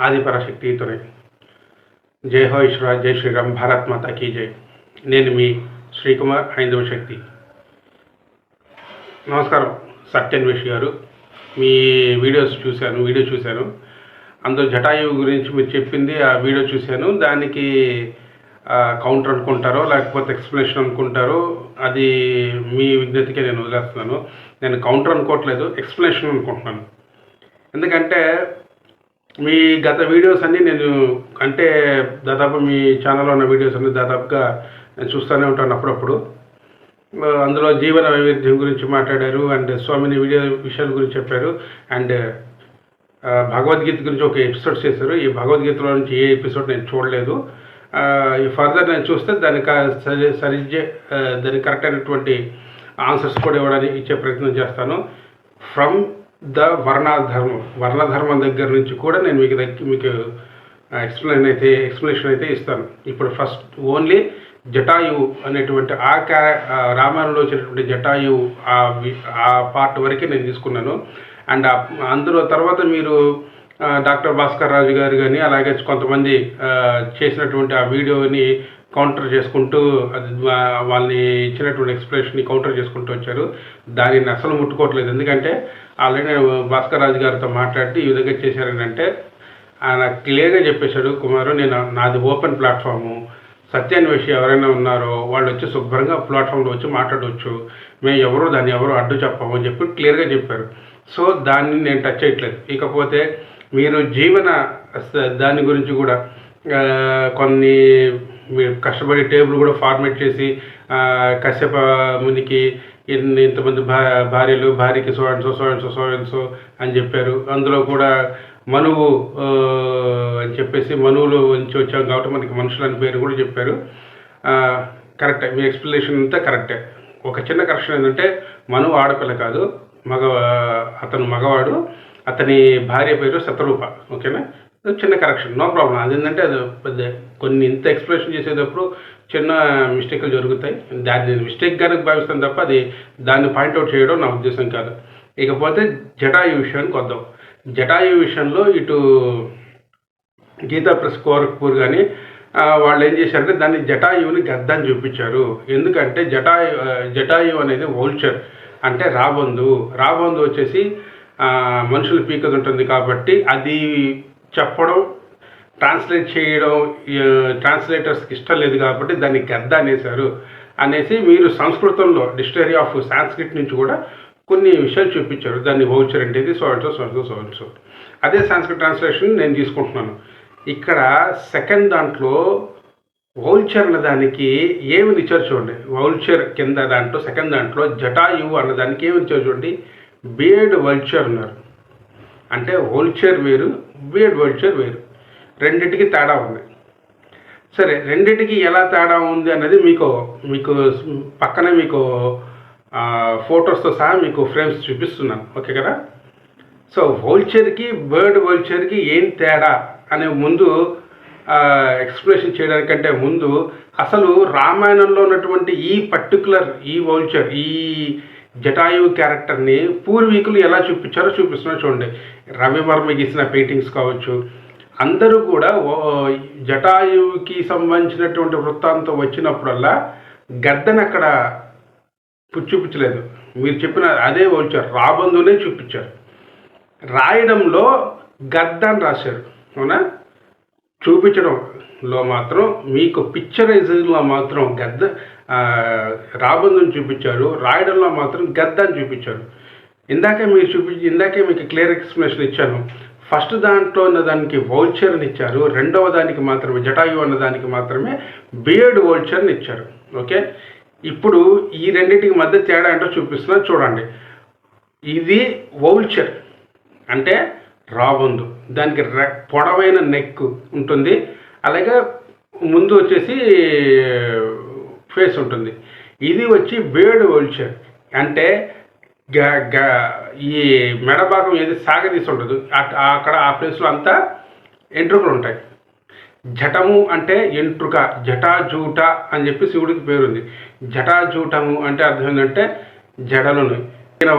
ఆదిపరాశక్తితోనే. జై హో ఈశ్వర జై శ్రీరామ్ భారత్ మాతా కీ జై. నేను మీ శ్రీకుమార్ హైందవ శక్తి. నమస్కారం సత్యన్వేష్ గారు. మీ వీడియోస్ చూశాను వీడియో చూశాను. అందులో జటాయువు గురించి మీరు చెప్పింది ఆ వీడియో చూశాను. దానికి కౌంటర్ అనుకుంటారో లేకపోతే ఎక్స్ప్లెనేషన్ అనుకుంటారో అది మీ విజ్ఞతకే నేను వదిలేస్తున్నాను. నేను కౌంటర్ అనుకోవట్లేదు ఎక్స్ప్లెనేషన్ అనుకుంటున్నాను. ఎందుకంటే మీ గత వీడియోస్ అన్నీ నేను అంటే దాదాపు మీ ఛానల్లో ఉన్న వీడియోస్ అన్నీ దాదాపుగా నేను చూస్తూనే ఉంటాను అప్పుడప్పుడు. అందులో జీవన వైవిధ్యం గురించి మాట్లాడారు అండ్ స్వామిని వీడియో విషయాల గురించి చెప్పారు అండ్ భగవద్గీత గురించి ఒక ఎపిసోడ్ చేశారు. ఈ భగవద్గీతలో నుంచి ఏ ఎపిసోడ్ నేను చూడలేదు. ఈ ఫర్దర్ నేను చూస్తే దానికి సరి సరిచే దానికి కరెక్ట్ అయినటువంటి ఆన్సర్స్ కూడా ఇవ్వడానికి ఇచ్చే ప్రయత్నం చేస్తాను. ఫ్రమ్ ద వర్ణధర్మం వర్ణధర్మం దగ్గర నుంచి కూడా నేను మీకు దగ్గర మీకు ఎక్స్ప్లెయిన్ అయితే ఎక్స్ప్లెనేషన్ అయితే ఇస్తాను. ఇప్పుడు ఫస్ట్ ఓన్లీ జటాయువు అనేటువంటి ఆ క్యా రామాయణంలో వచ్చినటువంటి జటాయువు ఆ ఆ పార్ట్ వరకే నేను తీసుకున్నాను. అండ్ అందులో తర్వాత మీరు డాక్టర్ భాస్కర్ రాజు గారు కానీ అలాగే కొంతమంది చేసినటువంటి ఆ వీడియోని కౌంటర్ చేసుకుంటూ అది వాళ్ళని ఇచ్చినటువంటి ఎక్స్ప్రెషన్ని కౌంటర్ చేసుకుంటూ వచ్చారు. దానిని అసలు ముట్టుకోవట్లేదు. ఎందుకంటే ఆల్రెడీ భాస్కర్ రాజు గారితో మాట్లాడి ఈ విధంగా చేశారని అంటే ఆయన క్లియర్గా చెప్పేశాడు కుమారు నేను నాది ఓపెన్ ప్లాట్ఫాము. సత్యాన్వేషి ఎవరైనా ఉన్నారో వాళ్ళు వచ్చి శుభ్రంగా ప్లాట్ఫామ్లో వచ్చి మాట్లాడవచ్చు మేము ఎవరో దాన్ని ఎవరో అడ్డు చెప్పాము అని చెప్పి క్లియర్గా చెప్పారు. సో దాన్ని నేను టచ్ చేయట్లేదు. ఇకపోతే మీరు జీవన స- దాని గురించి కూడా కొన్ని మీరు కష్టపడి టేబుల్ కూడా ఫార్మేట్ చేసి కశ్యప మునికి ఇన్ని ఇంతమంది భా భార్యలు భార్యకి సోయన్సో సోయన్సో సో సో అని చెప్పారు. అందులో కూడా మనువు అని చెప్పేసి మనువులు నుంచి వచ్చాం కాబట్టి మనకి మనుషులు అని పేరు కూడా చెప్పారు. కరెక్టే మీ ఎక్స్ప్లెనేషన్ అంతా కరెక్టే ఒక చిన్న కరెక్షన్ ఏంటంటే మనువు ఆడపిల్ల కాదు మగ అతను మగవాడు అతని భార్య పేరు శతరూప. ఓకేనా? చిన్న కరెక్షన్ నో ప్రాబ్లం అదేంటంటే అది పెద్ద కొన్ని ఇంత ఎక్స్ప్రెషన్ చేసేటప్పుడు చిన్న మిస్టేక్లు జరుగుతాయి. దాన్ని మిస్టేక్ గానే భావిస్తాను తప్ప అది దాన్ని పాయింట్అవుట్ చేయడం నా ఉద్దేశం కాదు. ఇకపోతే జటాయు విషయానికి వద్దాం. జటాయు విషయంలో ఇటు గీతా ప్రెస్ కోరక్పూర్ కానీ వాళ్ళు ఏం చేశారంటే దాన్ని జటాయువుని గద్దని చూపించారు. ఎందుకంటే జటాయు జటాయు అనేది వోల్చర్ అంటే రాబందు. రాబందు వచ్చేసి మనుషులు పీకదు ఉంటుంది కాబట్టి అది చెప్పడం ట్రాన్స్లేట్ చేయడం ట్రాన్స్లేటర్స్కి ఇష్టం లేదు కాబట్టి దాన్ని గద్ద అనేసారు అనేసి మీరు సంస్కృతంలో డిక్షనరీ ఆఫ్ సాంస్క్రిట్ నుంచి కూడా కొన్ని విషయాలు చూపించారు. దాన్ని వౌచర్ అంటేది soul so so soul so so అదే సాంస్క్రిట్ ట్రాన్స్లేషన్ నేను తీసుకుంటున్నాను. ఇక్కడ సెకండ్ దాంట్లో వౌల్చర్ అన్న దానికి ఏమి ఇచ్చారు చూడండి. వౌల్చర్ కింద దాంట్లో సెకండ్ దాంట్లో జటాయువు అన్న దానికి ఏమి ఇచ్చారు చూడండి. బియర్డ్ వల్చర్ అన్నారు. అంటే వోల్చర్ వేరు బియర్డ్ వల్చర్ వేరు. రెండింటికి తేడా ఉంది. సరే రెండింటికి ఎలా తేడా ఉంది అన్నది మీకు మీకు పక్కనే మీకు ఫొటోస్తో సహా మీకు ఫ్రేమ్స్ చూపిస్తున్నాను. ఓకే కదా? సో వోల్చర్కి బర్డ్ వోల్చర్కి ఏం తేడా అనే ముందు ఎక్స్ప్లెనేషన్ చేయడానికంటే ముందు అసలు రామాయణంలో ఉన్నటువంటి ఈ పర్టికులర్ ఈ వోల్చర్ ఈ జటాయువు క్యారెక్టర్ని పూర్వీకులు ఎలా చూపించారో చూపిస్తున్నా చూడండి. రవివర్మ గీసిన పెయింటింగ్స్ కావచ్చు. అందరూ కూడా ఓ- జటాయువుకి సంబంధించినటువంటి వృత్తాంతం వచ్చినప్పుడల్లా గద్దను అక్కడ చూపించలేదు మీరు చెప్పిన అదే వచ్చారు రాబందునే చూపించారు. రాయడంలో గద్ద అని రాశారు. అవునా? చూపించడంలో మాత్రం మీకు పిక్చరైజింగ్లో మాత్రం గద్ద రాబందుని చూపించారు. రాయడంలో మాత్రం గద్దని చూపించారు. ఇందాకే మీరు చూపించి ఇందాకే మీకు క్లియర్ ఎక్స్ప్లెనేషన్ ఇచ్చాను. ఫస్ట్ దాంట్లో ఉన్న దానికి వౌల్చర్ని ఇచ్చారు. రెండవ దానికి మాత్రమే జటాయు అన్న దానికి మాత్రమే బియర్డ్ వౌల్చర్ని ఇచ్చారు. ఓకే? ఇప్పుడు ఈ రెండింటికి మధ్య తేడా ఏంటో చూపిస్తున్నా చూడండి. ఇది వౌల్చర్ అంటే రాబందు. దానికి రె పొడవైన నెక్ ఉంటుంది. అలాగే ముందు వచ్చేసి ఫేస్ ఉంటుంది. ఇది వచ్చి వేడు వౌల్చర్ అంటే గ గ ఈ మెడ భాగం ఏది సాగదీసి ఉంటుంది అక్కడ ఆ ప్లేస్లో అంతా ఎంట్రుకలు ఉంటాయి. జటము అంటే ఎంట్రుక జటాజూట అని చెప్పి శివుడికి పేరుంది. జటాజూటము అంటే అర్థం ఏంటంటే జడలను.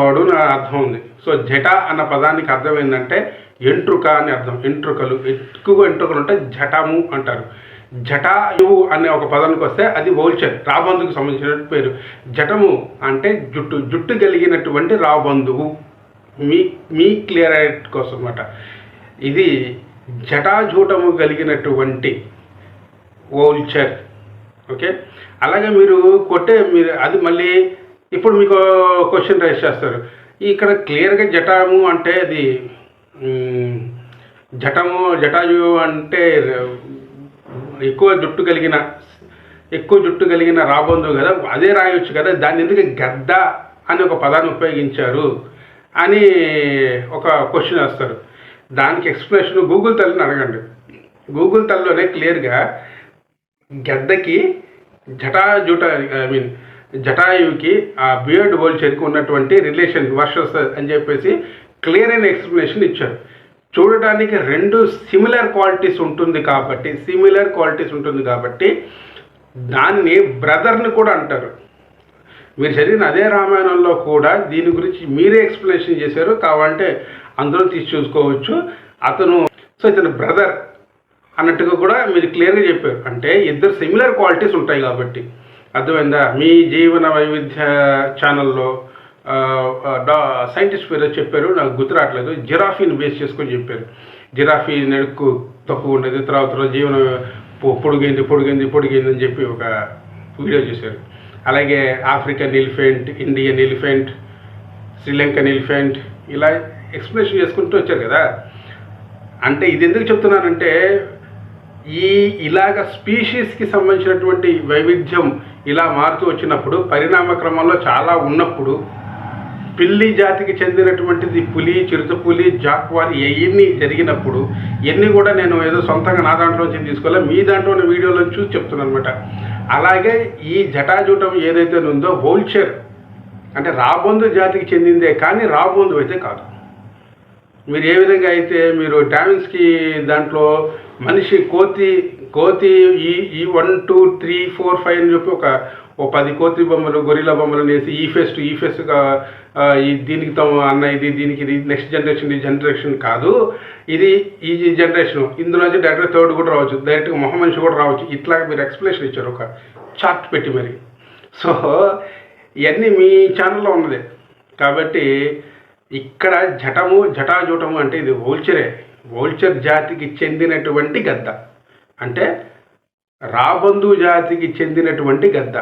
వాడు నా అర్థం ఉంది. సో జట అన్న పదానికి అర్థం ఏంటంటే ఎంట్రుక అని అర్థం. ఎంట్రుకలు ఎక్కువ ఎంట్రుకలు అంటే జటము అంటారు. జటాయువు అనే ఒక పదానికి వస్తే అది వోల్చర్ రాబందుకు సంబంధించిన పేరు. జటము అంటే జుట్టు జుట్టు కలిగినటువంటి రాబందువు. మీ మీ క్లియర్ కోసం అనమాట ఇది జటాజూటము కలిగినటువంటి వోల్చర్ ఓకే? అలాగే మీరు కొట్టే మీరు అది మళ్ళీ ఇప్పుడు మీకు క్వశ్చన్ రైస్ చేస్తారు. ఇక్కడ క్లియర్గా జటాము అంటే అది జటము జటాజు అంటే ఎక్కువ జుట్టు కలిగిన ఎక్కువ జుట్టు కలిగిన రాబందు కదా అదే రాయొచ్చు కదా దాన్ని ఎందుకు గద్ద అని ఒక పదాన్ని ఉపయోగించారు అని ఒక క్వశ్చన్ వేస్తారు. దానికి ఎక్స్ప్లెనేషన్ గూగుల్ తల్లిని అడగండి. గూగుల్ తల్లిలోనే క్లియర్గా గద్దకి జటాజుట ఐ మీన్ జటాయువుకి ఆ బియర్డ్ వోల్చర్కి ఉన్నటువంటి రిలేషన్ వర్షస్ అని చెప్పేసి క్లియర్ అయిన ఎక్స్ప్లెనేషన్ ఇచ్చారు. చూడటానికి రెండు సిమిలర్ క్వాలిటీస్ ఉంటుంది కాబట్టి సిమిలర్ క్వాలిటీస్ ఉంటుంది కాబట్టి దాన్ని బ్రదర్ని కూడా అంటారు. మీరు చదివిన అదే రామాయణంలో కూడా దీని గురించి మీరే ఎక్స్ప్లెనేషన్ చేశారు. కావాలంటే అందులో తీసి చూసుకోవచ్చు. అతను సో ఇతను బ్రదర్ అన్నట్టుగా కూడా మీరు క్లియర్గా చెప్పారు. అంటే ఇద్దరు సిమిలర్ క్వాలిటీస్ ఉంటాయి కాబట్టి. అర్థమైందా? మీ జీవన వైవిధ్య ఛానల్లో సైంటిస్ట్ పేరు చెప్పారు నాకు గుర్తు రావట్లేదు. జిరాఫీని బేస్ చేసుకొని చెప్పారు. జిరాఫీ నడుకు తక్కువ ఉండేది తర్వాత జీవనం పొడిగింది పొడిగింది పొడిగింది అని చెప్పి ఒక వీడియో చేశారు. అలాగే African elephant Indian elephant Sri Lankan elephant ఇలా ఎక్స్ప్లెనేషన్ చేసుకుంటూ వచ్చారు కదా. అంటే ఇది ఎందుకు చెప్తున్నానంటే ఈ ఇలాగ స్పీషీస్కి సంబంధించినటువంటి వైవిధ్యం ఇలా మారుతూ వచ్చినప్పుడు పరిణామ క్రమంలో చాలా ఉన్నప్పుడు పిల్లి జాతికి చెందినటువంటిది పులి చిరుతపులి జాక్వార్ ఇవన్నీ జరిగినప్పుడు ఇవన్నీ కూడా నేను ఏదో సొంతంగా నా దాంట్లోంచి తీసుకోలే మీ దాంట్లో ఉన్న వీడియోలో చూసి చెప్తున్నాను అనమాట అలాగే ఈ జటాజూటం ఏదైతే ఉందో హోల్చేర్ అంటే రాబోందు జాతికి చెందిందే కానీ రాబోందు అయితే కాదు. మీరు ఏ విధంగా అయితే మీరు డామిన్స్కి దాంట్లో మనిషి కోతి కోతి ఈ ఈ one two three four five అని చెప్పి ఒక ఓ పది కోతి బొమ్మలు గొరిలా బొమ్మలు వేసి ఈ ఫెస్ట్ టు ఈ ఫెస్ట్గా ఈ దీనికి తమ అన్న ఇది దీనికి ఇది నెక్స్ట్ జనరేషన్ ఈ జనరేషన్ కాదు. ఇది ఈ జనరేషన్ ఇందులో నుంచి డైరెక్ట్ థర్డ్ కూడా రావచ్చు. డైరెక్ట్గా మొహం మనిషి కూడా రావచ్చు. ఇట్లా మీరు ఎక్స్ప్లెనేషన్ ఇచ్చారు. ఒక చార్ట్ పెట్టి మరి. సో ఇవన్నీ మీ ఛానల్లో ఉన్నది. కాబట్టి ఇక్కడ జటము జటాజూటము అంటే ఇది ఓల్చరే వోల్చర్ జాతికి చెందినటువంటి గద్ద. అంటే రాబందు జాతికి చెందినటువంటి గద్ద.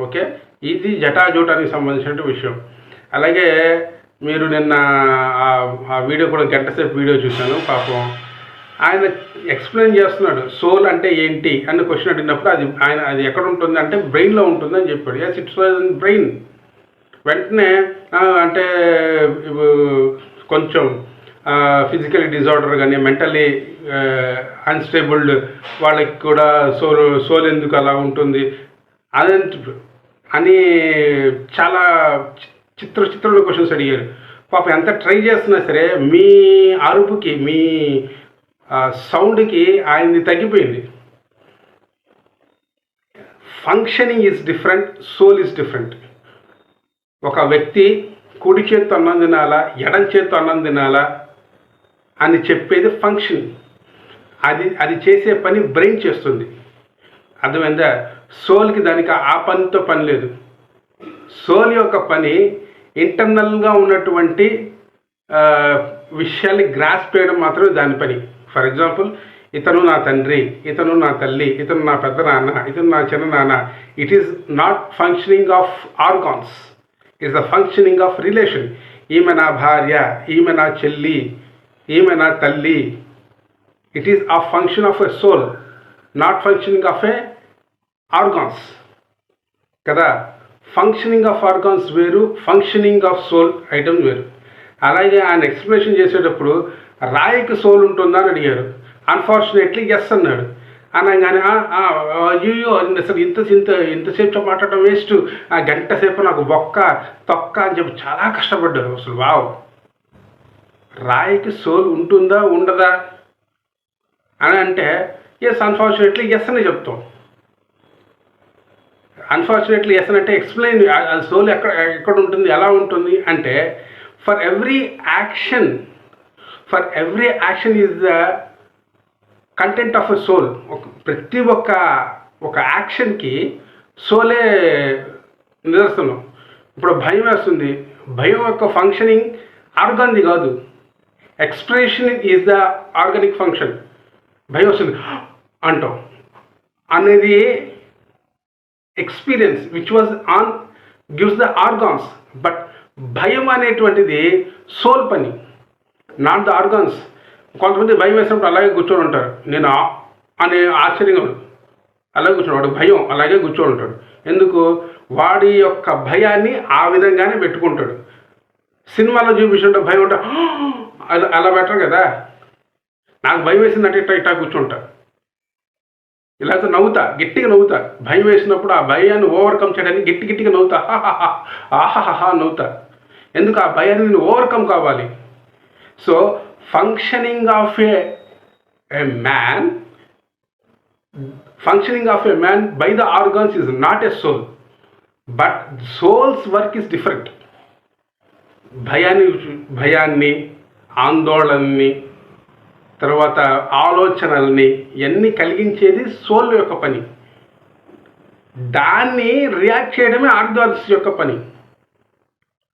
ఓకే? ఇది జటాజూటానికి సంబంధించిన విషయం. అలాగే మీరు నిన్న ఆ- వీడియో కూడా గంటసేపు వీడియో చూశాను పాపం. ఆయన ఎక్స్ప్లెయిన్ చేస్తున్నాడు సోల్ అంటే ఏంటి అని క్వశ్చన్ అడిగినప్పుడు అది ఆయన అది ఎక్కడ ఉంటుంది అంటే బ్రెయిన్లో ఉంటుంది అని చెప్పాడు. ఎస్ ఇట్స్ బ్రెయిన్ వెంటనే అంటే కొంచెం ఫిజికల్ డిజార్డర్ కానీ మెంటలీ అన్స్టేబుల్డ్ వాళ్ళకి కూడా సోల్ సోల్ ఎందుకు అలా ఉంటుంది? అదంటే అని చాలా చి- చిత్ర చిత్రంలో క్వశ్చన్స్ అడిగారు. పాపం ఎంత ట్రై చేస్తున్నా సరే మీ అరుపుకి మీ సౌండ్కి ఆయనది తగ్గిపోయింది. Functioning is different soul is different ఒక వ్యక్తి కుడి చేత్తో అన్నం తినాలా ఎడం చేత్తో అన్నం తినాలా అని చెప్పేది ఫంక్షన్ అది అది చేసే పని బ్రెయిన్ చేస్తుంది. అర్థమైందా? సోల్కి దానికి ఆ పనితో పని లేదు. సోల్ యొక్క పని ఇంటర్నల్గా ఉన్నటువంటి విషయాన్ని గ్రాస్ చేయడం మాత్రమే దాని పని. ఫర్ ఎగ్జాంపుల్ ఇతను నా తండ్రి ఇతను నా తల్లి ఇతను నా పెద్ద నాన్న ఇతను నా చిన్న నాన్న. It is not functioning of organs it's the functioning of relation ఈమె నా భార్య ఈమె నా చెల్లి ఈమె నా తల్లి it is a function of a soul not functioning of a organs కదా? ఫంక్షనింగ్ ఆఫ్ ఆర్గాన్స్ వేరు ఫంక్షనింగ్ ఆఫ్ సోల్ ఐటమ్ వేరు. అలాగే ఆయన ఎక్స్ప్లెనేషన్ చేసేటప్పుడు రాయికి సోల్ ఉంటుందా అని అడిగారు. అన్ఫార్చునేట్లీ ఎస్ అన్నాడు. అనగానే అయ్యో అసలు ఇంత ఇంత ఇంతసేపు మాట్లాడటం వేస్ట్ ఆ గంట సేపు నాకు బొక్క తొక్క అని చెప్పి చాలా కష్టపడ్డారు. అసలు వావ్. రాయికి సోల్ ఉంటుందా ఉండదా అని అంటే ఎస్ అన్ఫార్చునేట్లీ ఎస్ అని చెప్తాం. అన్ఫార్చునేట్లీ ఎస్ అంటే ఎక్స్ప్లెయిన్ సోల్ ఎక్కడ ఎక్కడ ఉంటుంది ఎలా ఉంటుంది అంటే for every action for every action is the content of a soul ఒక ప్రతి ఒక్క ఒక యాక్షన్కి సోలే నిదర్శనం. ఇప్పుడు భయం వేస్తుంది. భయం యొక్క ఫంక్షనింగ్ ఆర్గాన్ది కాదు. Expression is the organic function భయం వస్తుంది అంటాం. అనేది experience which was on gives the organs but భయం అనేటువంటిది సోల్ పని నాట్ ద ఆర్గాన్స్ కొంతమంది భయం వేసినప్పుడు అలాగే కూర్చొని ఉంటారు. నేను అనే ఆశ్చర్యంగా అలాగే కూర్చొని వాడు భయం అలాగే కూర్చొని ఉంటాడు. ఎందుకు? వాడి యొక్క భయాన్ని ఆ విధంగానే పెట్టుకుంటాడు. సినిమాలో చూపించుంటే భయం ఉంటే అలా అలా బెటర్ కదా? నాకు భయం వేసిందంటే ఇట్లా ఇట్లా కూర్చుంటా. ఇలా నవ్వుతా గట్టిగా నవ్వుతా. భయం వేసినప్పుడు ఆ భయాన్ని ఓవర్కమ్ చేయడానికి గట్టి గట్టిగా నవ్వుతా. హాహాహా, ఆహాహా నవ్వుతా. ఎందుకు ఆ భయాన్ని నేను ఓవర్కమ్ కావాలి? So functioning of a a man functioning of a man by the organs is not a soul but souls work is different భయాన్ని భయాన్ని ఆందోళనని తర్వాత ఆలోచనల్ని ఇవన్నీ కలిగించేది సోల్ యొక్క పని. దాన్ని రియాక్ట్ చేయడమే ఆర్గాన్స్ యొక్క పని.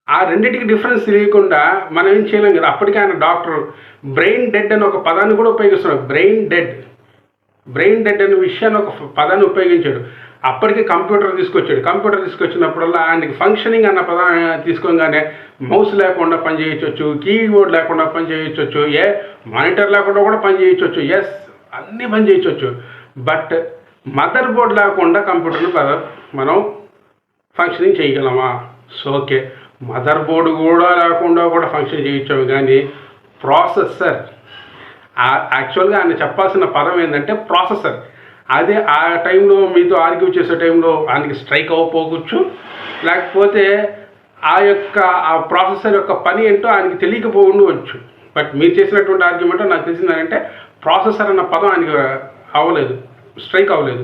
ఆ రెండింటికి డిఫరెన్స్ తెలియకుండా మనం ఏం చేయలేం కదా అప్పటికే ఆయన డాక్టర్ బ్రెయిన్ డెడ్ అని ఒక పదాన్ని కూడా ఉపయోగిస్తున్నాడు. Brain dead. బ్రెయిన్ డెడ్ అనే విషయాన్ని ఒక పదాన్ని ఉపయోగించాడు. అప్పటికి కంప్యూటర్ తీసుకొచ్చాడు. కంప్యూటర్ తీసుకొచ్చినప్పుడల్లా ఆయనకి ఫంక్షనింగ్ అన్న పదం తీసుకోగానే మౌస్ లేకుండా పని చేయొచ్చు కీబోర్డ్ లేకుండా పని చేయొచ్చు ఏ మానిటర్ లేకుండా కూడా పని చేయొచ్చు ఎస్ అన్నీ పని చేయొచ్చు. బట్ మదర్ బోర్డ్ లేకుండా కంప్యూటర్ని మనం ఫంక్షనింగ్ చేయగలమా? సో ఓకే మదర్ బోర్డు కూడా లేకుండా కూడా ఫంక్షన్ చేయొచ్చు కానీ ప్రాసెసర్ యాక్చువల్గా ఆయన చెప్పాల్సిన పదం ఏంటంటే ప్రాసెసర్ అదే ఆ టైంలో మీతో ఆర్గ్యూ చేసే టైంలో ఆయనకి స్ట్రైక్ అవ్వకపోవచ్చు లేకపోతే ఆ యొక్క ఆ ప్రాసెసర్ యొక్క పని ఏంటో ఆయనకి తెలియకపోవచ్చు బట్ మీరు చేసినటువంటి ఆర్గ్యుమెంట్ నాకు తెలిసింది ఏంటంటే ప్రాసెసర్ అన్న పదం ఆయనకి అవ్వలేదు స్ట్రైక్ అవ్వలేదు.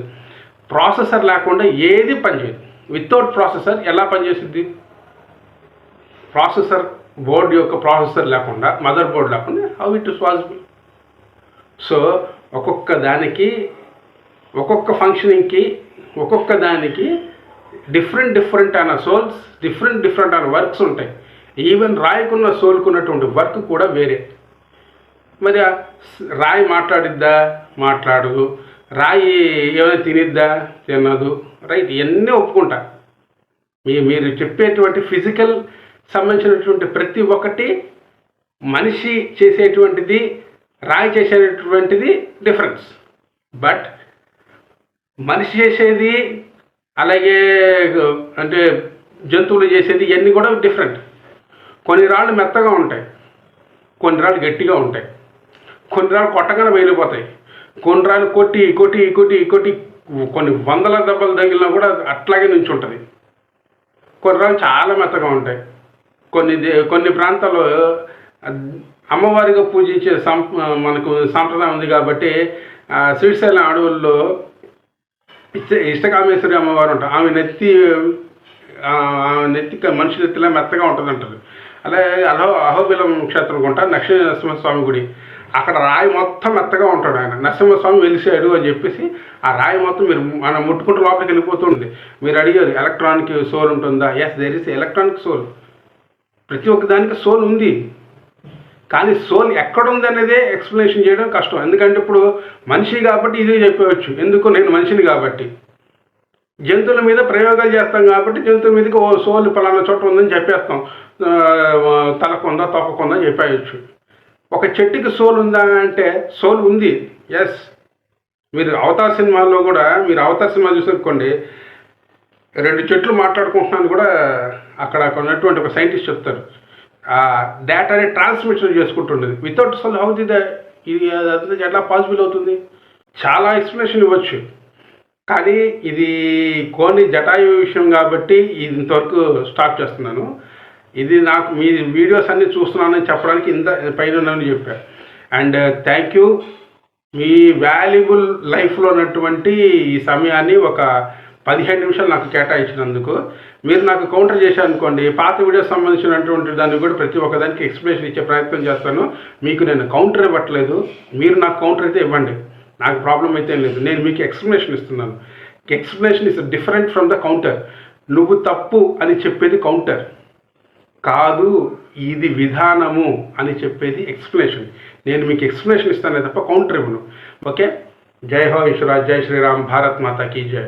ప్రాసెసర్ లేకుండా ఏది పనిచేయదు వితౌట్ ప్రాసెసర్ ఎలా పనిచేస్తుంది ప్రాసెసర్ బోర్డు యొక్క ప్రాసెసర్ లేకుండా మదర్ బోర్డు లేకుండా how it is possible. So ఒక్కొక్క దానికి ఒక్కొక్క ఫంక్షనింగ్కి ఒక్కొక్క దానికి డిఫరెంట్ డిఫరెంట్ అయిన సోల్స్ డిఫరెంట్ డిఫరెంట్ అయిన వర్క్స్ ఉంటాయి. ఈవెన్ రాయికున్న సోల్కున్నటువంటి వర్క్ కూడా వేరే. మరి రాయి మాట్లాడిద్దా? మాట్లాడదు రాయి ఏమైనా తినిద్దా? తినదు. రైట్ ఇవన్నీ ఒప్పుకుంటా. మీ మీరు చెప్పేటువంటి ఫిజికల్ సంబంధించినటువంటి ప్రతి ఒక్కటి మనిషి చేసేటువంటిది రాయి చేసేటటువంటిది డిఫరెన్స్ బట్ మనిషి చేసేది అలాగే అంటే జంతువులు చేసేది ఇవన్నీ కూడా డిఫరెంట్ కొన్ని రాళ్ళు మెత్తగా ఉంటాయి కొన్ని రాళ్ళు గట్టిగా ఉంటాయి కొన్ని రాళ్ళు కొట్టగానే వెళ్ళిపోతాయి కొన్ని రాళ్ళు కొట్టి కొట్టి కొట్టి కొట్టి కొన్ని వందల దెబ్బలు తగిలినా కూడా అట్లాగే నుంచి ఉంటుంది కొన్ని రాళ్ళు చాలా మెత్తగా ఉంటాయి. కొన్ని దే- కొన్ని ప్రాంతాల్లో అమ్మవారిగా పూజించే సం మనకు సాంప్రదాయం ఉంది కాబట్టి శ్రీశైలం అడవుల్లో ఇష్ట ఇష్టకామేశ్వరి అమ్మవారు ఉంటారు. ఆమె నెత్తి ఆమె నెత్తి మనిషి నెత్తిలా మెత్తగా ఉంటుంది అంటారు అలాగే అలహో అహోబిలం క్షేత్రం కొంటా నరసింహ నరసింహస్వామి గుడి. అక్కడ రాయి మొత్తం మెత్తగా ఉంటాడు ఆయన. నరసింహస్వామి వెలిసాడు అని చెప్పేసి ఆ రాయి మొత్తం మీరు మనం ముట్టుకుంటూ లోపలికి వెళ్ళిపోతుంది మీరు అడిగారు ఎలక్ట్రానిక్ సోల్ ఉంటుందా? Yes there is electronic soul ప్రతి ఒక్క దానికి సోల్ ఉంది. కానీ సోల్ ఎక్కడ ఉంది ఎక్స్ప్లెనేషన్ చేయడం కష్టం. ఎందుకంటే ఇప్పుడు మనిషి కాబట్టి ఇది చెప్పవచ్చు. ఎందుకు నేను మనిషిని కాబట్టి? జంతువుల మీద ప్రయోగాలు చేస్తాం కాబట్టి జంతువుల మీదకి ఓ సోల్ పలానా చోట ఉందని చెప్పేస్తాం. తలకుందా తొక్కకుందా చెప్పేయచ్చు. ఒక చెట్టుకి సోల్ ఉందా అంటే సోల్ ఉంది. ఎస్ మీరు అవతార్ సినిమాలో కూడా మీరు అవతార్ సినిమా చూసుకోండి రెండు చెట్లు మాట్లాడుకుంటున్నాను కూడా అక్కడ ఉన్నటువంటి ఒక సైంటిస్ట్ చెప్తారు. డేటాని ట్రాన్స్మిషన్ చేసుకుంటుండేది. వితౌట్ సోల్ హౌ ది ఇది అదంతా ఎట్లా పాసిబుల్ అవుతుంది? చాలా ఎక్స్ప్లెనేషన్ ఇవ్వచ్చు. కానీ ఇది కోని జటాయు విషయం కాబట్టి ఇది ఇంతవరకు స్టాప్ చేస్తున్నాను. ఇది నాకు మీ వీడియోస్ అన్ని చూస్తున్నానని చెప్పడానికి ఇంత పైన ఉన్నానని చెప్పా. అండ్ థ్యాంక్ యూ మీ వాల్యుబుల్ లైఫ్లో ఉన్నటువంటి ఈ సమయాన్ని ఒక పదిహేను నిమిషాలు నాకు కేటాయించినందుకు మీరు నాకు కౌంటర్ చేశారనుకోండి పాత వీడియో సంబంధించినటువంటి దాన్ని కూడా ప్రతి ఒక్కదానికి ఎక్స్ప్లెనేషన్ ఇచ్చే ప్రయత్నం చేస్తాను. మీకు నేను కౌంటర్ ఇవ్వట్లేదు మీరు నాకు కౌంటర్ అయితే ఇవ్వండి. నాకు ప్రాబ్లం అయితే లేదు. నేను మీకు ఎక్స్ప్లెనేషన్ ఇస్తున్నాను. Explanation is different from the counter నువ్వు తప్పు అని చెప్పేది కౌంటర్ కాదు ఇది విధానము అని చెప్పేది ఎక్స్ప్లెనేషన్ నేను మీకు ఎక్స్ప్లెనేషన్ ఇస్తానే తప్ప కౌంటర్ ఇవ్వను. ఓకే జై హో ఈశ్వర జై శ్రీరామ్ భారత్ మాతాకి జై.